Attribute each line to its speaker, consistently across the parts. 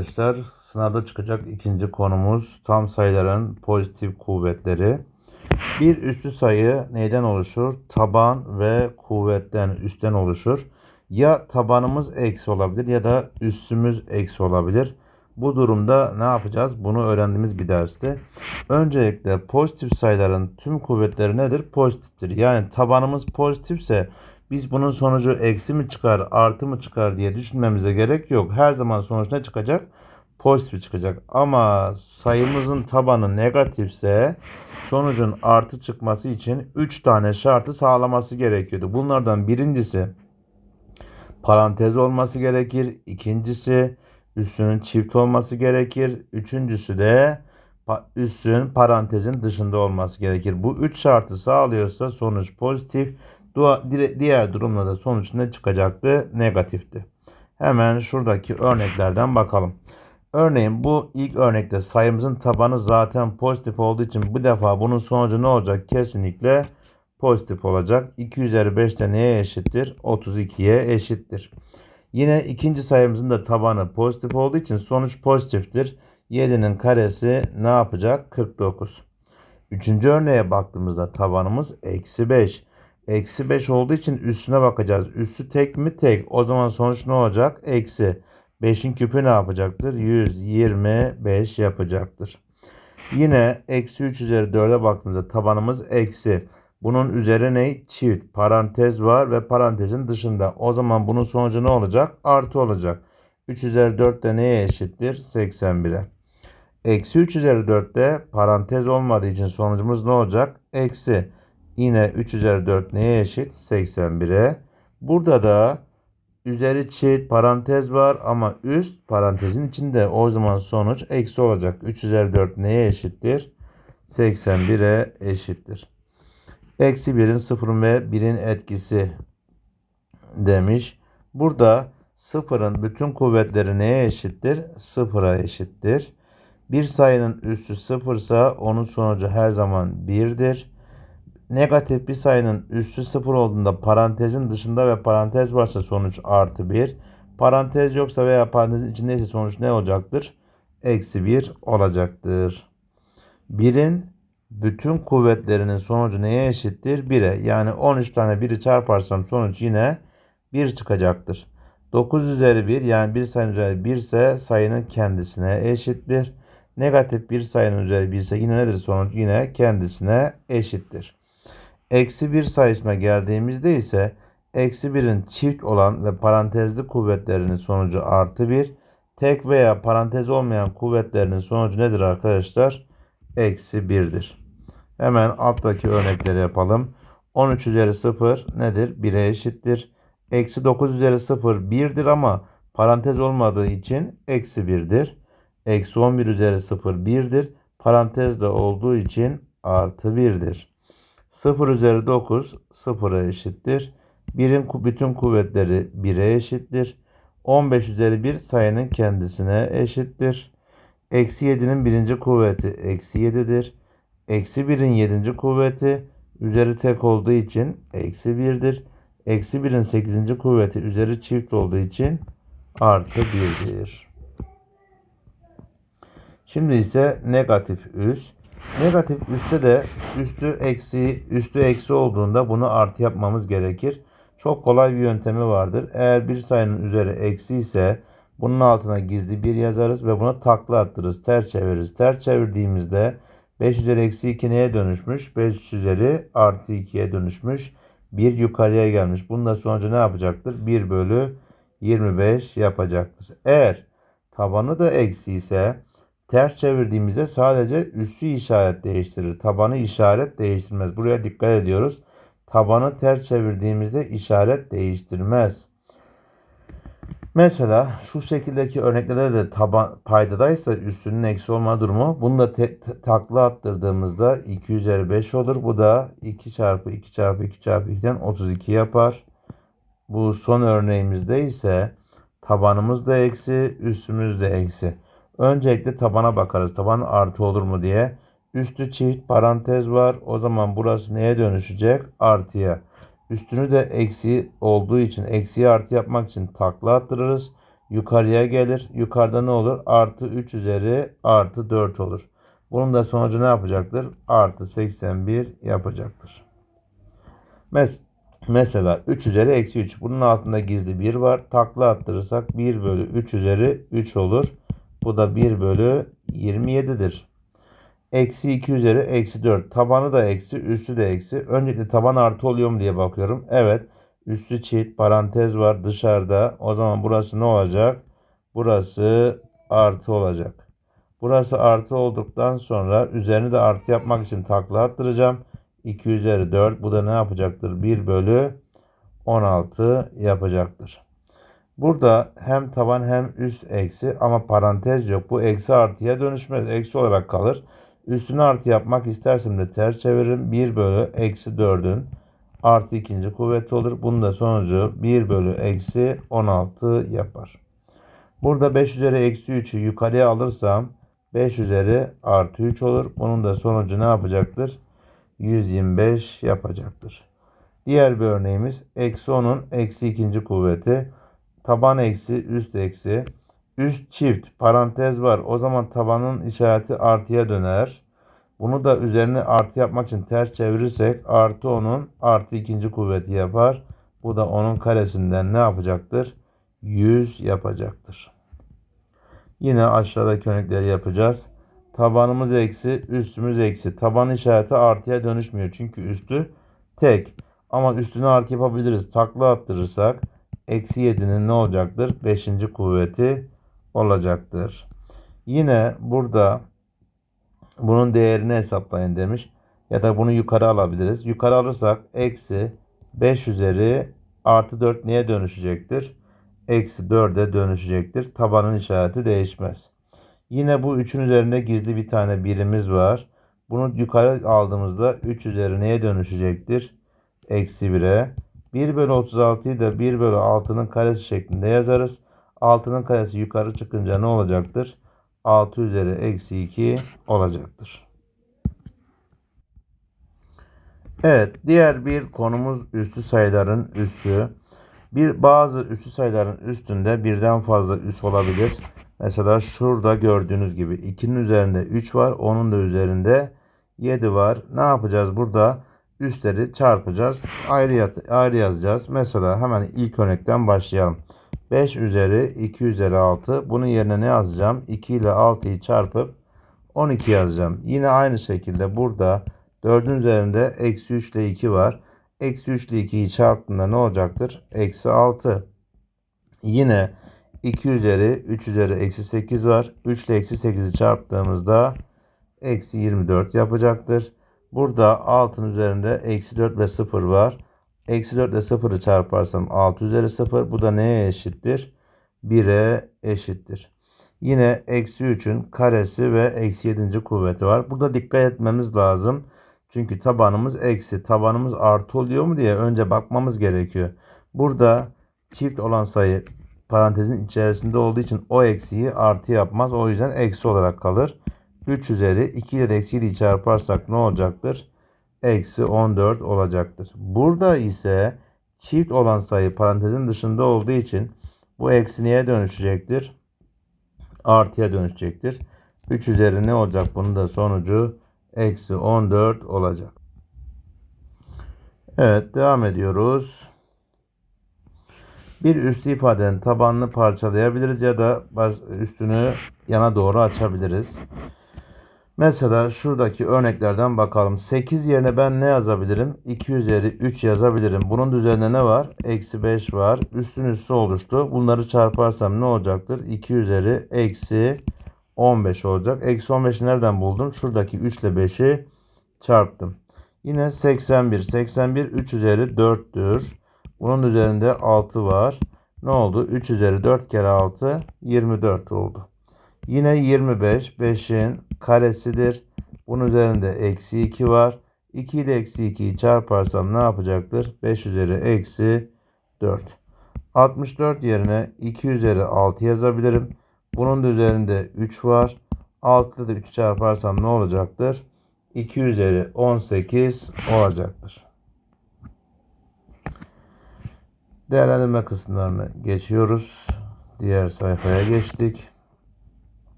Speaker 1: Arkadaşlar sınavda çıkacak ikinci konumuz tam sayıların pozitif kuvvetleri. Bir üstü sayı neyden oluşur? Taban ve kuvvetten üstten oluşur. Ya tabanımız eksi olabilir ya da üstümüz eksi olabilir. Bu durumda ne yapacağız? Bunu öğrendiğimiz bir derste. Öncelikle pozitif sayıların tüm kuvvetleri nedir? Pozitiftir. Yani tabanımız pozitifse biz bunun sonucu eksi mi çıkar, artı mı çıkar diye düşünmemize gerek yok. Her zaman sonuç ne çıkacak? Pozitif çıkacak. Ama sayımızın tabanı negatifse sonucun artı çıkması için 3 tane şartı sağlaması gerekiyordu. Bunlardan birincisi parantez olması gerekir. İkincisi üssünün çift olması gerekir. Üçüncüsü de üssün parantezin dışında olması gerekir. Bu üç şartı sağlıyorsa sonuç pozitif. Diğer durumda da sonuç ne çıkacaktı? Negatifti. Hemen şuradaki örneklerden bakalım. Örneğin bu ilk örnekte sayımızın tabanı zaten pozitif olduğu için bu defa bunun sonucu ne olacak? Kesinlikle pozitif olacak. 2 üzeri 5 de neye eşittir? 32'ye eşittir. Yine ikinci sayımızın da tabanı pozitif olduğu için sonuç pozitiftir. 7'nin karesi ne yapacak? 49. Üçüncü örneğe baktığımızda tabanımız eksi 5. Eksi 5 olduğu için üstüne bakacağız. Üstü tek mi? Tek. O zaman sonuç ne olacak? Eksi. 5'in küpü ne yapacaktır? 125 yapacaktır. Yine eksi 3 üzeri 4'e baktığımızda tabanımız eksi. Bunun üzeri ne? Çift. Parantez var ve parantezin dışında. O zaman bunun sonucu ne olacak? Artı olacak. 3 üzeri 4 de neye eşittir? 81'e. Eksi 3 üzeri 4'te parantez olmadığı için sonucumuz ne olacak? Eksi. Yine 3 üzeri 4 neye eşit? 81'e. Burada da üzeri çift parantez var ama üst parantezin içinde. O zaman sonuç eksi olacak. 3 üzeri 4 neye eşittir? 81'e eşittir. Eksi 1'in 0'ın ve 1'in etkisi demiş. Burada 0'ın bütün kuvvetleri neye eşittir? 0'a eşittir. Bir sayının üstü 0 ise onun sonucu her zaman 1'dir. Negatif bir sayının üstü 0 olduğunda parantezin dışında ve parantez varsa sonuç artı 1. Parantez yoksa veya parantezin içindeyse sonuç ne olacaktır? Eksi 1 olacaktır. 1'in bütün kuvvetlerinin sonucu neye eşittir? 1'e. Yani 13 tane 1'i çarparsam sonuç yine 1 çıkacaktır. 9 üzeri 1 yani bir sayının üzeri 1 ise sayının kendisine eşittir. Negatif bir sayının üzeri 1 ise yine nedir sonuç? Yine kendisine eşittir. Eksi 1 sayısına geldiğimizde ise eksi 1'in çift olan ve parantezli kuvvetlerinin sonucu artı 1. Tek veya parantez olmayan kuvvetlerinin sonucu nedir arkadaşlar? Eksi 1'dir. Hemen alttaki örnekleri yapalım. 13 üzeri 0 nedir? 1'e eşittir. Eksi 9 üzeri 0 1'dir ama parantez olmadığı için eksi 1'dir. Eksi 11 üzeri 0 1'dir. Parantez de olduğu için artı 1'dir. 0 üzeri 9 0'a eşittir. 1'in bütün kuvvetleri 1'e eşittir. 15 üzeri 1 sayının kendisine eşittir. Eksi 7'nin birinci kuvveti eksi 7'dir. Eksi 1'in 7. kuvveti üzeri tek olduğu için eksi 1'dir. Eksi 1'in 8. kuvveti üzeri çift olduğu için artı 1'dir. Şimdi ise negatif üst. Negatif üstte de üstü eksi üstü eksi olduğunda bunu artı yapmamız gerekir. Çok kolay bir yöntemi vardır. Eğer bir sayının üzeri eksi ise bunun altına gizli bir yazarız ve buna takla attırırız. Ters çeviririz. Ters çevirdiğimizde 5 üzeri eksi 2 neye dönüşmüş? 5 üzeri artı 2'ye dönüşmüş. 1 yukarıya gelmiş. Bunun da sonucu ne yapacaktır? 1 bölü 25 yapacaktır. Eğer tabanı da eksi ise ters çevirdiğimizde sadece üstü işaret değiştirir. Tabanı işaret değiştirmez. Buraya dikkat ediyoruz. Tabanı ters çevirdiğimizde işaret değiştirmez. Mesela şu şekildeki örneklerde de taban paydadaysa üstünün eksi olma durumu. Bunu da te, takla attırdığımızda 2 üzeri 5 olur. Bu da 2 çarpı 2 çarpı 2 çarpı 2'den 32 yapar. Bu son örneğimizde ise tabanımız da eksi, üstümüz de eksi. Öncelikle tabana bakarız. Taban artı olur mu diye. Üstü çift parantez var. O zaman burası neye dönüşecek? Artıya. Üstünü de eksi olduğu için eksiye artı yapmak için takla attırırız. yukarıya gelir. Yukarıda ne olur? Artı 3 üzeri artı 4 olur. Bunun da sonucu ne yapacaktır? Artı 81 yapacaktır. Mes mesela 3 üzeri eksi 3. Bunun altında gizli 1 var. Takla attırırsak 1 bölü 3 üzeri 3 olur. Bu da 1 bölü 27'dir. Eksi 2 üzeri eksi 4. Tabanı da eksi, üstü de eksi. Öncelikle taban artı oluyor mu diye bakıyorum. Evet. Üstü çift, parantez var dışarıda. O zaman burası ne olacak? Burası artı olacak. Burası artı olduktan sonra üzerini de artı yapmak için takla attıracağım. 2 üzeri 4. Bu da ne yapacaktır? 1 bölü 16 yapacaktır. Burada hem taban hem üst eksi ama parantez yok. Bu eksi artıya dönüşmez. Eksi olarak kalır. Üstünü artı yapmak istersem de ters çeviririm. 1 bölü eksi 4'ün artı ikinci kuvveti olur. Bunun da sonucu 1 bölü eksi 16 yapar. Burada 5 üzeri eksi 3'ü yukarıya alırsam 5 üzeri artı 3 olur. Bunun da sonucu ne yapacaktır? 125 yapacaktır. Diğer bir örneğimiz eksi 10'un eksi ikinci kuvveti. Taban eksi üst eksi. Üst çift parantez var. O zaman tabanın işareti artıya döner. Bunu da üzerine artı yapmak için ters çevirirsek artı 10'un artı ikinci kuvveti yapar. Bu da onun karesinden ne yapacaktır? 100 yapacaktır. Yine aşağıdaki örnekleri yapacağız. Tabanımız eksi, üstümüz eksi. Taban işareti artıya dönüşmüyor. Çünkü üstü tek. Ama üstünü artı yapabiliriz. Takla attırırsak eksi 7'nin ne olacaktır? 5. kuvveti olacaktır. Yine burada bunun değerini hesaplayın demiş. Ya da bunu yukarı alabiliriz. Yukarı alırsak eksi 5 üzeri artı 4 neye dönüşecektir? Eksi 4'e dönüşecektir. Tabanın işareti değişmez. Yine bu 3'ün üzerinde gizli bir tane birimiz var. Bunu yukarı aldığımızda 3 üzeri neye dönüşecektir? Eksi 1'e. 1 bölü 36'yı da 1 bölü 6'nın karesi şeklinde yazarız. 6'nın karesi yukarı çıkınca ne olacaktır? 6 üzeri eksi 2 olacaktır. Evet diğer bir konumuz üstü sayıların üssü. Bir bazı üstü sayıların üstünde birden fazla üs olabilir. Mesela şurada gördüğünüz gibi 2'nin üzerinde 3 var. Onun da üzerinde 7 var. Ne yapacağız burada? Üstleri çarpacağız. Ayrı, ayrı yazacağız. Mesela hemen ilk örnekten başlayalım. 5 üzeri 2 üzeri 6. Bunun yerine ne yazacağım? 2 ile 6'yı çarpıp 12 yazacağım. Yine aynı şekilde burada 4'ün üzerinde eksi 3 ile 2 var. Eksi 3 ile 2'yi çarptığında ne olacaktır? Eksi 6. Yine 2 üzeri 3 üzeri eksi 8 var. 3 ile eksi 8'i çarptığımızda eksi 24 yapacaktır. Burada 6'nın üzerinde eksi 4 ve 0 var. Eksi 4 ile 0'ı çarparsam 6 üzeri 0. Bu da neye eşittir? 1'e eşittir. Yine eksi 3'ün karesi ve eksi 7. kuvveti var. Burada dikkat etmemiz lazım. Çünkü tabanımız eksi. Tabanımız artı oluyor mu diye önce bakmamız gerekiyor. Burada çift olan sayı parantezin içerisinde olduğu için o eksiyi artı yapmaz. O yüzden eksi olarak kalır. 3 üzeri 2 ile eksi 7'yi çarparsak ne olacaktır? Eksi 14 olacaktır. Burada ise çift olan sayı parantezin dışında olduğu için bu eksi neye dönüşecektir? Artıya dönüşecektir. 3 üzeri ne olacak? Bunun da sonucu eksi 14 olacak. Evet devam ediyoruz. Bir üstü ifadenin tabanını parçalayabiliriz ya da üstünü yana doğru açabiliriz. Mesela şuradaki örneklerden bakalım. 8 yerine ben ne yazabilirim? 2 üzeri 3 yazabilirim. Bunun üzerine ne var? Eksi 5 var. Üstün üstü oluştu. Bunları çarparsam ne olacaktır? 2 üzeri eksi 15 olacak. Eksi 15'i nereden buldum? Şuradaki 3 ile 5'i çarptım. Yine 81. 81 3 üzeri 4'tür. Bunun üzerinde 6 var. Ne oldu? 3 üzeri 4 kere 6 24 oldu. Yine 25 5'in karesidir. Bunun üzerinde eksi 2 var. 2 ile eksi 2'yi çarparsam ne yapacaktır? 5 üzeri eksi 4. 64 yerine 2 üzeri 6 yazabilirim. Bunun da üzerinde 3 var. 6 ile de 3 çarparsam ne olacaktır? 2 üzeri 18 olacaktır. Değerlendirme kısımlarını geçiyoruz. Diğer sayfaya geçtik.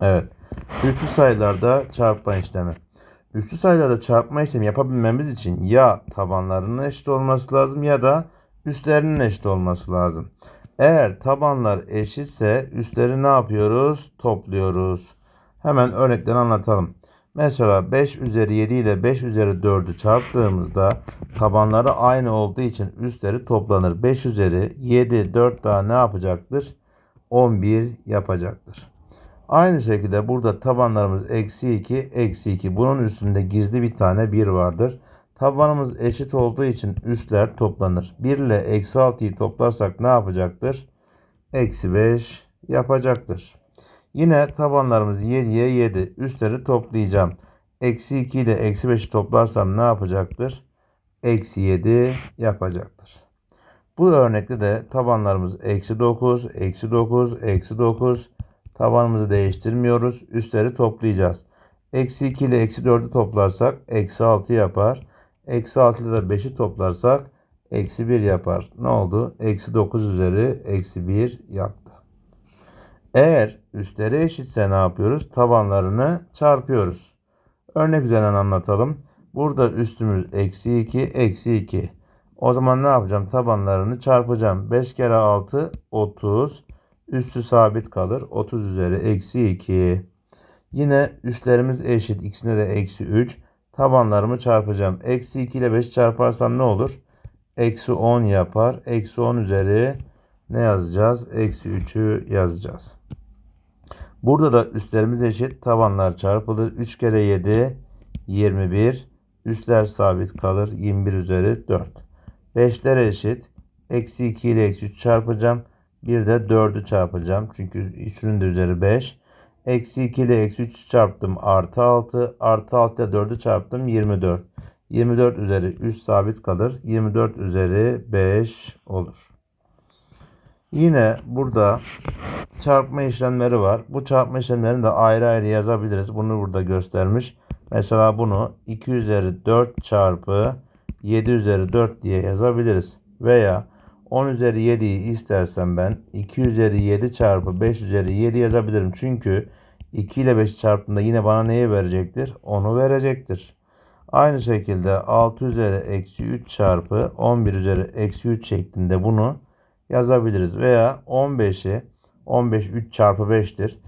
Speaker 1: Evet. Üstü sayılarda çarpma işlemi. Üstü sayılarda çarpma işlemi yapabilmemiz için ya tabanlarının eşit olması lazım ya da üstlerinin eşit olması lazım. Eğer tabanlar eşitse üstleri ne yapıyoruz? Topluyoruz. Hemen örnekleri anlatalım. Mesela 5 üzeri 7 ile 5 üzeri 4'ü çarptığımızda tabanları aynı olduğu için üstleri toplanır. 5 üzeri 7 4 daha ne yapacaktır? 11 yapacaktır. Aynı şekilde burada tabanlarımız eksi 2, eksi 2. Bunun üstünde gizli bir tane 1 vardır. Tabanımız eşit olduğu için üstler toplanır. 1 ile eksi 6'yı toplarsak ne yapacaktır? Eksi 5 yapacaktır. Yine tabanlarımız 7'ye 7. Üstleri toplayacağım. Eksi 2 ile eksi 5'i toplarsam ne yapacaktır? Eksi 7 yapacaktır. Bu örnekte de tabanlarımız eksi 9, eksi 9, eksi 9. Tabanımızı değiştirmiyoruz. Üstleri toplayacağız. Eksi 2 ile eksi 4'ü toplarsak eksi 6 yapar. Eksi 6 ile de 5'i toplarsak eksi 1 yapar. Ne oldu? Eksi 9 üzeri eksi 1 yaptı. Eğer üstleri eşitse ne yapıyoruz? Tabanlarını çarpıyoruz. Örnek üzerinden anlatalım. Burada üstümüz eksi 2, eksi 2. O zaman ne yapacağım? Tabanlarını çarpacağım. 5 kere 6, 30. Üstü sabit kalır. 30 üzeri eksi 2. Yine üstlerimiz eşit. İkisinde de eksi 3. Tabanlarımı çarpacağım. Eksi 2 ile 5 çarparsam ne olur? Eksi 10 yapar. Eksi 10 üzeri ne yazacağız? Eksi 3'ü yazacağız. Burada da üstlerimiz eşit. Tabanlar çarpılır. 3 kere 7 21. Üstler sabit kalır. 21 üzeri 4. 5'ler eşit. Eksi 2 ile eksi 3 çarpacağım. Bir de 4'ü çarpacağım. Çünkü 3'ünün de üzeri 5. Eksi 2 ile eksi 3 çarptım. Artı 6. Artı 6 ile 4'ü çarptım. 24. 24 üzeri 3 sabit kalır. 24 üzeri 5 olur. Yine burada çarpma işlemleri var. Bu çarpma işlemlerini de ayrı ayrı yazabiliriz. Bunu burada göstermiş. Mesela bunu 2 üzeri 4 çarpı 7 üzeri 4 diye yazabiliriz. Veya 10 üzeri 7'yi istersen ben 2 üzeri 7 çarpı 5 üzeri 7 yazabilirim. Çünkü 2 ile 5 çarptığında yine bana neyi verecektir? 10'u verecektir. Aynı şekilde 6 üzeri eksi 3 çarpı 11 üzeri eksi 3 şeklinde bunu yazabiliriz. Veya 15'i 15 3 çarpı 5'tir.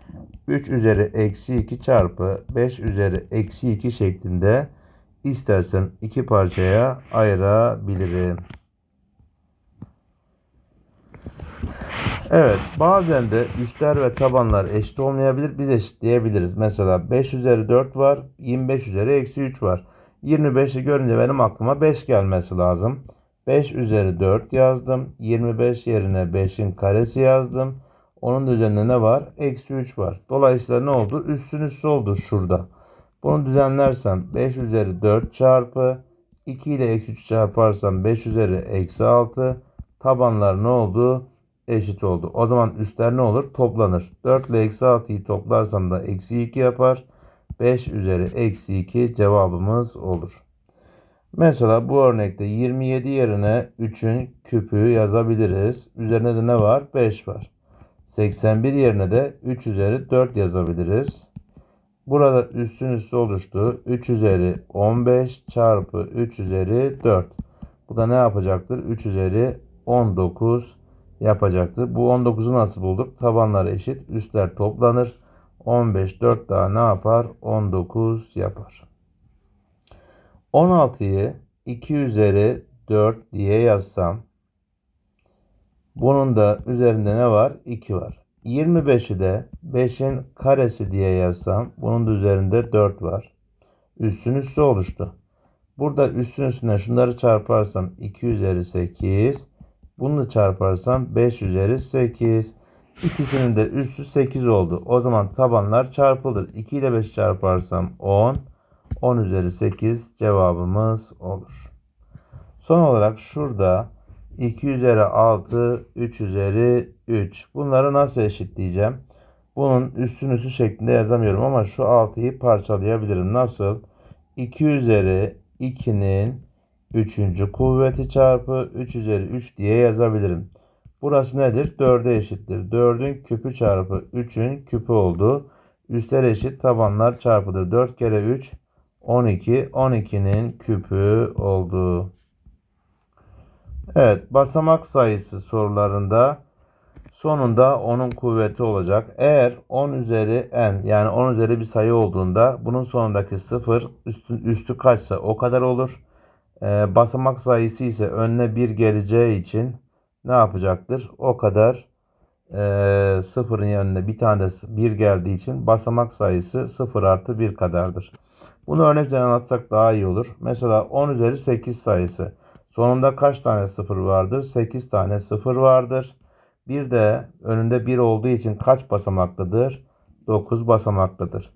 Speaker 1: 3 üzeri eksi 2 çarpı 5 üzeri eksi 2 şeklinde istersen iki parçaya ayırabilirim. Evet bazen de üstler ve tabanlar eşit olmayabilir. Biz eşitleyebiliriz. Mesela 5 üzeri 4 var. 25 üzeri eksi 3 var. 25'i görünce benim aklıma 5 gelmesi lazım. 5 üzeri 4 yazdım. 25 yerine 5'in karesi yazdım. Onun üzerinde ne var? Eksi 3 var. Dolayısıyla ne oldu? Üstün üstü oldu şurada. Bunu düzenlersem 5 üzeri 4 çarpı 2 ile eksi 3 çarparsam 5 üzeri eksi 6 tabanlar ne oldu? Eşit oldu. O zaman üstler ne olur? Toplanır. 4 ile eksi 6'yı toplarsam da eksi 2 yapar. 5 üzeri eksi 2 cevabımız olur. Mesela bu örnekte 27 yerine 3'ün küpü yazabiliriz. Üzerine de ne var? 5 var. 81 yerine de 3 üzeri 4 yazabiliriz. Burada üstün üstü oluştu. 3 üzeri 15 çarpı 3 üzeri 4. Bu da ne yapacaktır? 3 üzeri 19 yapacaktır. Bu 19'u nasıl bulduk? Tabanlar eşit. Üstler toplanır. 15 4 daha ne yapar? 19 yapar. 16'yı 2 üzeri 4 diye yazsam bunun da üzerinde ne var? 2 var. 25'i de 5'in karesi diye yazsam bunun da üzerinde 4 var. Üstün üstü oluştu. Burada üstün üstüne şunları çarparsam 2 üzeri 8. Bunu da çarparsam 5 üzeri 8. İkisinin de üstü 8 oldu. O zaman tabanlar çarpılır. 2 ile 5 çarparsam 10. 10 üzeri 8 cevabımız olur. Son olarak şurada 2 üzeri 6, 3 üzeri 3. Bunları nasıl eşitleyeceğim? Bunun üstün üstü şeklinde yazamıyorum ama şu 6'yı parçalayabilirim. Nasıl? 2 üzeri 2'nin 3. kuvveti çarpı 3 üzeri 3 diye yazabilirim. Burası nedir? 4'e eşittir. 4'ün küpü çarpı 3'ün küpü oldu. Üstler eşit tabanlar çarpıdır. 4 kere 3 12. 12'nin küpü oldu. Evet basamak sayısı sorularında sonunda onun kuvveti olacak. Eğer 10 üzeri n yani 10 üzeri bir sayı olduğunda bunun sonundaki 0 üstü, üstü kaçsa o kadar olur. Ee, basamak sayısı ise önüne 1 geleceği için ne yapacaktır? O kadar e, sıfırın yanına bir tane de 1 geldiği için basamak sayısı 0 artı 1 kadardır. Bunu örnekle anlatsak daha iyi olur. Mesela 10 üzeri 8 sayısı. Sonunda kaç tane 0 vardır? 8 tane 0 vardır. Bir de önünde 1 olduğu için kaç basamaklıdır? 9 basamaklıdır.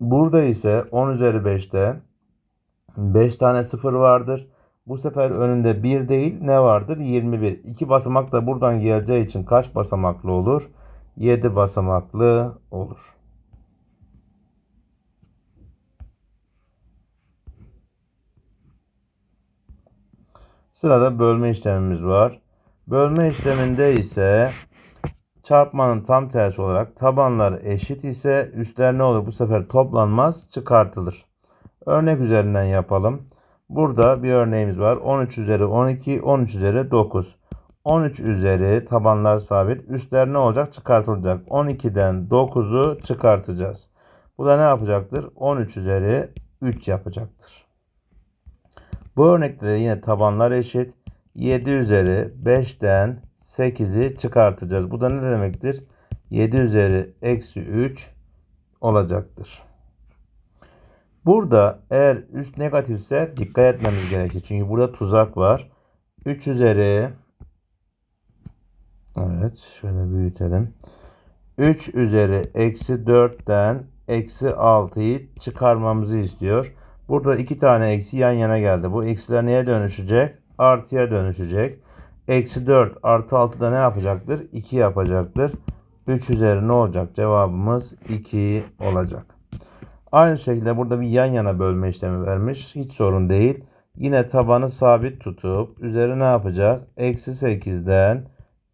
Speaker 1: Burada ise 10 üzeri 5'te 5 tane 0 vardır. Bu sefer önünde 1 değil ne vardır? 21. 2 basamak da buradan geleceği için kaç basamaklı olur? 7 basamaklı olur. Sırada bölme işlemimiz var. Bölme işleminde ise çarpmanın tam tersi olarak tabanlar eşit ise üstler ne olur? Bu sefer toplanmaz çıkartılır. Örnek üzerinden yapalım. Burada bir örneğimiz var. 13 üzeri 12, 13 üzeri 9. 13 üzeri tabanlar sabit. Üstler ne olacak? Çıkartılacak. 12'den 9'u çıkartacağız. Bu da ne yapacaktır? 13 üzeri 3 yapacaktır. Bu örnekte de yine tabanlar eşit. 7 üzeri 5'ten 8'i çıkartacağız. Bu da ne demektir? 7 üzeri eksi 3 olacaktır. Burada eğer üst negatifse dikkat etmemiz gerekir. Çünkü burada tuzak var. 3 üzeri Evet şöyle büyütelim. 3 üzeri eksi 4'ten eksi 6'yı çıkarmamızı istiyor. Burada iki tane eksi yan yana geldi. Bu eksiler neye dönüşecek? Artıya dönüşecek. Eksi 4 artı 6 da ne yapacaktır? 2 yapacaktır. 3 üzeri ne olacak? Cevabımız 2 olacak. Aynı şekilde burada bir yan yana bölme işlemi vermiş. Hiç sorun değil. Yine tabanı sabit tutup üzeri ne yapacağız? Eksi 8'den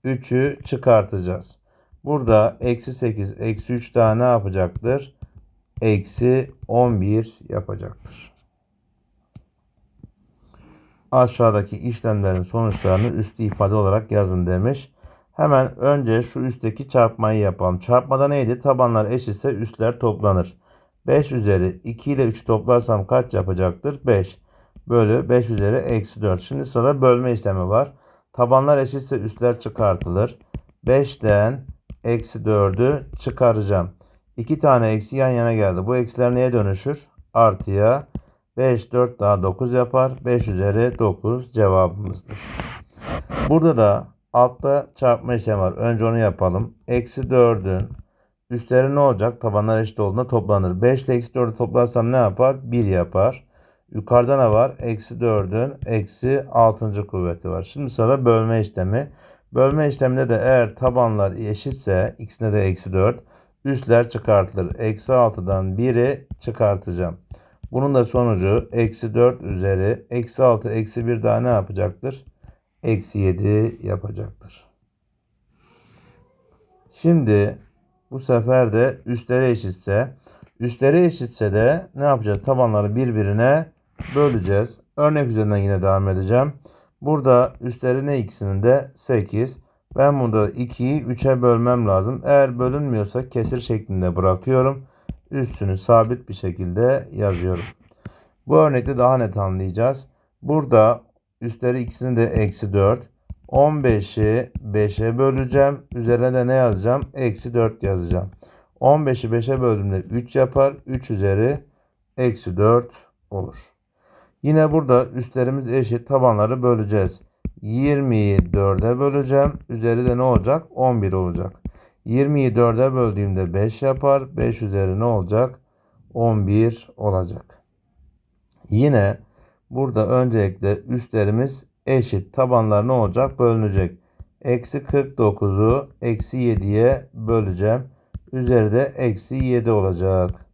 Speaker 1: 3'ü çıkartacağız. Burada eksi 8, eksi 3 daha ne yapacaktır? Eksi 11 yapacaktır. Aşağıdaki işlemlerin sonuçlarını üstü ifade olarak yazın demiş. Hemen önce şu üstteki çarpmayı yapalım. Çarpmada neydi? Tabanlar eşitse üstler toplanır. 5 üzeri 2 ile 3 toplarsam kaç yapacaktır? 5 bölü 5 üzeri eksi 4. Şimdi sırada bölme işlemi var. Tabanlar eşitse üstler çıkartılır. 5'ten eksi 4'ü çıkaracağım. 2 tane eksi yan yana geldi. Bu eksiler neye dönüşür? Artıya. 5, 4 daha 9 yapar. 5 üzeri 9 cevabımızdır. Burada da altta çarpma işlemi var. Önce onu yapalım. Eksi 4'ün üstleri ne olacak? Tabanlar eşit olduğunda toplanır. 5 ile eksi 4'ü toplarsam ne yapar? 1 yapar. Yukarıda ne var? Eksi 4'ün eksi 6. kuvveti var. Şimdi sırada bölme işlemi. Bölme işleminde de eğer tabanlar eşitse ikisinde de eksi 4 üstler çıkartılır. Eksi 6'dan 1'i çıkartacağım. Bunun da sonucu eksi 4 üzeri eksi 6 eksi 1 daha ne yapacaktır? Eksi 7 yapacaktır. Şimdi bu sefer de üstleri eşitse üstleri eşitse de ne yapacağız? Tabanları birbirine böleceğiz. Örnek üzerinden yine devam edeceğim. Burada üstleri ne ikisinin de 8. Ben burada 2'yi 3'e bölmem lazım. Eğer bölünmüyorsa kesir şeklinde bırakıyorum. Üstünü sabit bir şekilde yazıyorum. Bu örnekte daha net anlayacağız. Burada üstleri ikisini de eksi 4. 15'i 5'e böleceğim. Üzerine de ne yazacağım? Eksi 4 yazacağım. 15'i 5'e böldüğümde 3 yapar. 3 üzeri eksi 4 olur. Yine burada üstlerimiz eşit tabanları böleceğiz. 20'yi 4'e böleceğim. Üzeri de ne olacak? 11 olacak. 20'yi 4'e böldüğümde 5 yapar. 5 üzeri ne olacak? 11 olacak. Yine burada öncelikle üstlerimiz eşit. Tabanlar ne olacak? Bölünecek. Eksi 49'u eksi 7'ye böleceğim. Üzeri de eksi 7 olacak.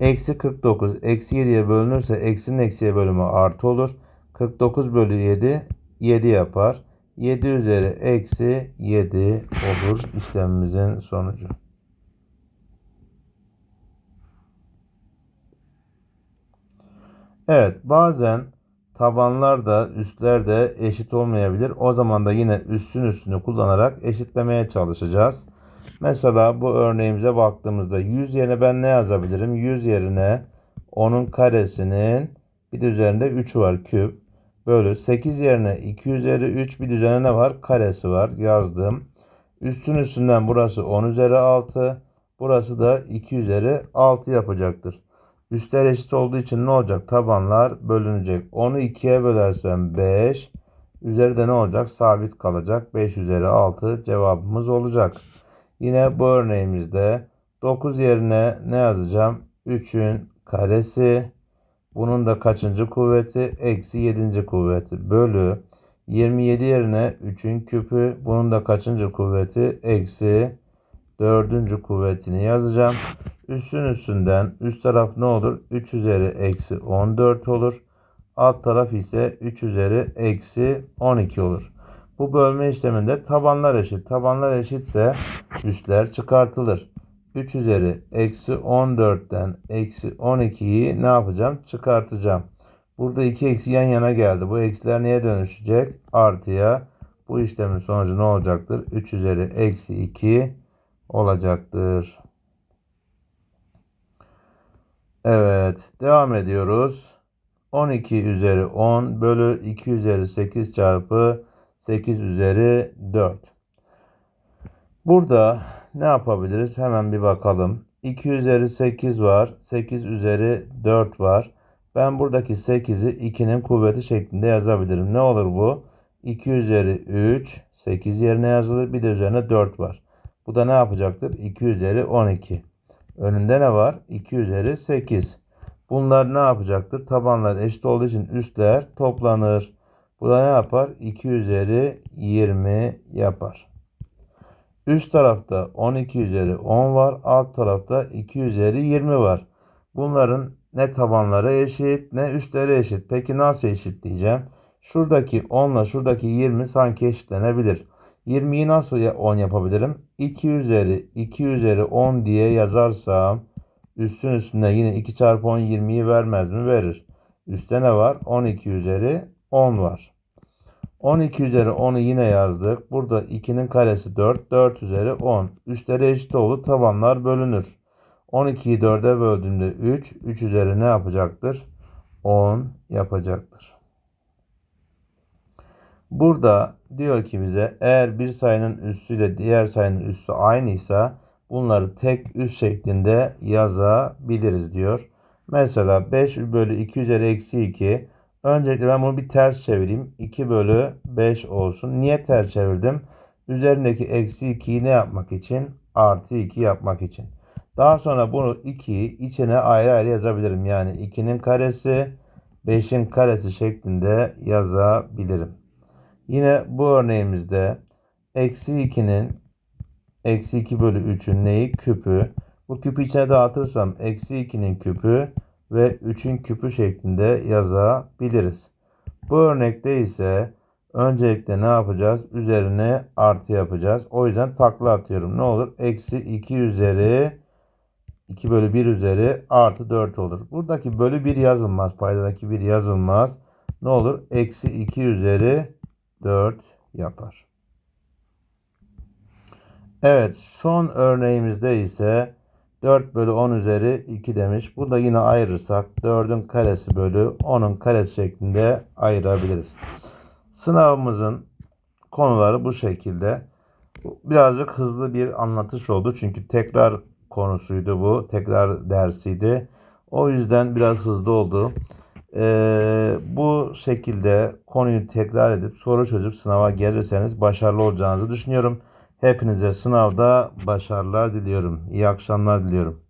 Speaker 1: Eksi 49 eksi 7'ye bölünürse eksinin eksiye bölümü artı olur. 49 bölü 7 7 yapar. 7 üzeri eksi 7 olur işlemimizin sonucu. Evet bazen tabanlar da üstler de eşit olmayabilir. O zaman da yine üstün üstünü kullanarak eşitlemeye çalışacağız. Mesela bu örneğimize baktığımızda 100 yerine ben ne yazabilirim? 100 yerine onun karesinin bir de üzerinde 3 var küp. Bölü 8 yerine 2 üzeri 3 bir üzerine ne var? Karesi var yazdım. Üstün üstünden burası 10 üzeri 6. Burası da 2 üzeri 6 yapacaktır. Üstler eşit olduğu için ne olacak? Tabanlar bölünecek. 10'u 2'ye bölersem 5. Üzeri de ne olacak? Sabit kalacak. 5 üzeri 6 cevabımız olacak. Yine bu örneğimizde 9 yerine ne yazacağım? 3'ün karesi. Bunun da kaçıncı kuvveti? Eksi 7. kuvveti. Bölü 27 yerine 3'ün küpü. Bunun da kaçıncı kuvveti? Eksi 4. kuvvetini yazacağım. Üstün üstünden üst taraf ne olur? 3 üzeri eksi 14 olur. Alt taraf ise 3 üzeri eksi 12 olur. Bu bölme işleminde tabanlar eşit. Tabanlar eşitse üstler çıkartılır. 3 üzeri eksi 14'ten eksi 12'yi ne yapacağım? Çıkartacağım. Burada iki eksi yan yana geldi. Bu eksiler neye dönüşecek? Artıya. Bu işlemin sonucu ne olacaktır? 3 üzeri eksi 2 olacaktır. Evet. Devam ediyoruz. 12 üzeri 10 bölü 2 üzeri 8 çarpı 8 üzeri 4. Burada ne yapabiliriz? Hemen bir bakalım. 2 üzeri 8 var. 8 üzeri 4 var. Ben buradaki 8'i 2'nin kuvveti şeklinde yazabilirim. Ne olur bu? 2 üzeri 3, 8 yerine yazılır. Bir de üzerine 4 var. Bu da ne yapacaktır? 2 üzeri 12. Önünde ne var? 2 üzeri 8. Bunlar ne yapacaktır? Tabanlar eşit olduğu için üstler toplanır. Bu da ne yapar? 2 üzeri 20 yapar. Üst tarafta 12 üzeri 10 var. Alt tarafta 2 üzeri 20 var. Bunların ne tabanları eşit ne üstleri eşit. Peki nasıl eşit diyeceğim? Şuradaki 10 ile şuradaki 20 sanki eşitlenebilir. 20'yi nasıl 10 yapabilirim? 2 üzeri 2 üzeri 10 diye yazarsam üstün üstüne yine 2 çarpı 10 20'yi vermez mi? Verir. Üstte ne var? 12 üzeri 10 var. 12 üzeri 10'u yine yazdık. Burada 2'nin karesi 4. 4 üzeri 10. Üstleri eşit oldu. Tabanlar bölünür. 12'yi 4'e böldüğümde 3. 3 üzeri ne yapacaktır? 10 yapacaktır. Burada diyor ki bize eğer bir sayının üssü ile diğer sayının üssü aynıysa bunları tek üs şeklinde yazabiliriz diyor. Mesela 5 bölü 2 üzeri eksi 2. Öncelikle ben bunu bir ters çevireyim. 2 bölü 5 olsun. Niye ters çevirdim? Üzerindeki eksi 2'yi ne yapmak için? Artı 2 yapmak için. Daha sonra bunu 2'yi içine ayrı ayrı yazabilirim. Yani 2'nin karesi 5'in karesi şeklinde yazabilirim. Yine bu örneğimizde eksi 2'nin eksi 2 bölü 3'ün neyi? Küpü. Bu küpü içine dağıtırsam eksi 2'nin küpü ve 3'ün küpü şeklinde yazabiliriz. Bu örnekte ise öncelikle ne yapacağız? Üzerine artı yapacağız. O yüzden takla atıyorum. Ne olur? Eksi 2 üzeri 2 bölü 1 üzeri artı 4 olur. Buradaki bölü 1 yazılmaz. Paydadaki 1 yazılmaz. Ne olur? Eksi 2 üzeri 4 yapar. Evet son örneğimizde ise 4 bölü 10 üzeri 2 demiş. Bu da yine ayırırsak 4'ün karesi bölü 10'un karesi şeklinde ayırabiliriz. Sınavımızın konuları bu şekilde. Birazcık hızlı bir anlatış oldu. Çünkü tekrar konusuydu bu. Tekrar dersiydi. O yüzden biraz hızlı oldu. Ee, bu şekilde konuyu tekrar edip soru çözüp sınava gelirseniz başarılı olacağınızı düşünüyorum. Hepinize sınavda başarılar diliyorum. İyi akşamlar diliyorum.